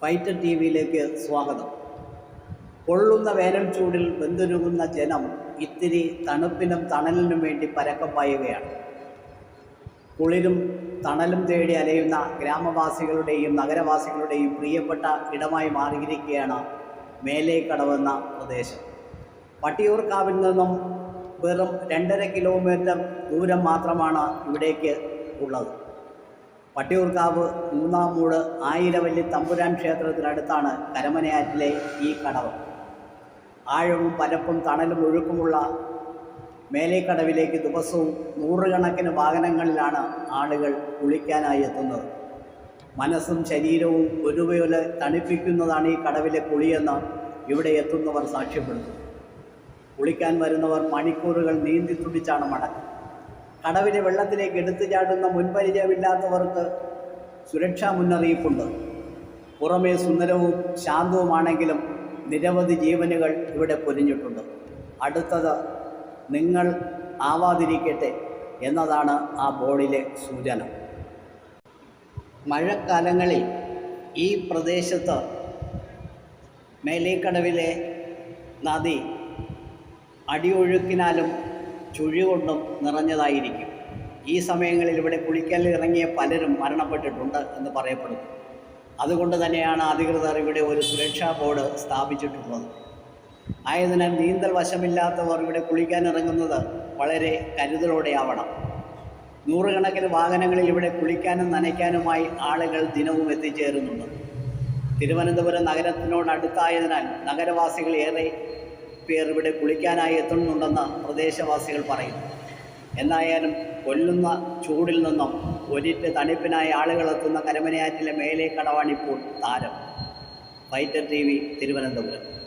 Fighter T വിയിലേക്ക് സ്വാഗതം. കൊള്ളുന്ന വേനൽ ചൂടിൽ വെന്തുരുകുന്ന ജനം ഇത്തിരി തണുപ്പിനും തണലിനും വേണ്ടി പരക്കം പായുകയാണ്. കുളിരും തണലും തേടി അലയുന്ന ഗ്രാമവാസികളുടെയും നഗരവാസികളുടെയും പ്രിയപ്പെട്ട ഇടമായി മാറിയിരിക്കുകയാണ് മേലേക്കടവെന്ന പ്രദേശം. പട്ടിയൂർക്കാവിൽ നിന്നും വെറും രണ്ടര കിലോമീറ്റർ ദൂരം മാത്രമാണ് ഇവിടേക്ക് ഉള്ളത്. പട്ടിയൂർക്കാവ് മൂന്നാം മൂട് ആയിരവല്ലി തമ്പുരാൻ ക്ഷേത്രത്തിനടുത്താണ് കരമനയാറ്റിലെ ഈ കടവ്. ആഴവും പരപ്പും തണലും ഒഴുക്കുമുള്ള മേലേക്കടവിലേക്ക് ദിവസവും നൂറുകണക്കിന് വാഹനങ്ങളിലാണ് ആളുകൾ കുളിക്കാനായി എത്തുന്നത്. മനസ്സും ശരീരവും ഒരുപോലെ തണുപ്പിക്കുന്നതാണ് ഈ കടവിലെ കുളിയെന്ന് ഇവിടെ എത്തുന്നവർ സാക്ഷ്യപ്പെടുന്നു കുളിക്കാൻ വരുന്നവർ മണിക്കൂറുകൾ നീന്തി തുടിച്ചാണ് മടക്കം കടവിലെ വെള്ളത്തിലേക്ക് എടുത്തു ചാടുന്ന മുൻപരിചയമില്ലാത്തവർക്ക് സുരക്ഷാ മുന്നറിയിപ്പുണ്ട്. പുറമേ സുന്ദരവും ശാന്തവുമാണെങ്കിലും നിരവധി ജീവനുകൾ ഇവിടെ പൊലിഞ്ഞിട്ടുണ്ട്. അടുത്തത് നിങ്ങൾ ആവാതിരിക്കട്ടെ എന്നതാണ് ആ ബോർഡിലെ സൂചന. മഴക്കാലങ്ങളിൽ ഈ പ്രദേശത്ത് മേലേക്കടവിലെ നദി അടിയൊഴുക്കിനാലും ചുഴി കൊണ്ടും നിറഞ്ഞതായിരിക്കും. ഈ സമയങ്ങളിൽ ഇവിടെ കുളിക്കാൻ ഇറങ്ങിയ പലരും മരണപ്പെട്ടിട്ടുണ്ട് എന്ന് പറയപ്പെടുന്നു. അതുകൊണ്ട് തന്നെയാണ് അധികൃതർ ഇവിടെ ഒരു സുരക്ഷാ ബോർഡ് സ്ഥാപിച്ചിട്ടുള്ളത്. ആയതിനാൽ നീന്തൽ വശമില്ലാത്തവർ ഇവിടെ കുളിക്കാൻ ഇറങ്ങുന്നത് വളരെ കരുതലോടെയാവണം. നൂറുകണക്കിന് വാഹനങ്ങളിൽ ഇവിടെ കുളിക്കാനും നനയ്ക്കാനുമായി ആളുകൾ ദിനവും എത്തിച്ചേരുന്നുണ്ട്. തിരുവനന്തപുരം നഗരത്തിനോടടുത്തായതിനാൽ നഗരവാസികൾ ഏറെ പേർ ഇവിടെ കുളിക്കാനായി എത്തുന്നുണ്ടെന്ന് പ്രദേശവാസികൾ പറയുന്നു. എന്നായാലും കൊല്ലുന്ന ചൂടിൽ നിന്നും ഒരിറ്റ് തണുപ്പിനായി ആളുകൾ എത്തുന്ന കരമനയാറ്റിലെ മേലെ കടവാണിപ്പോൾ താരം. Fighter T V Thiruvananthapuram.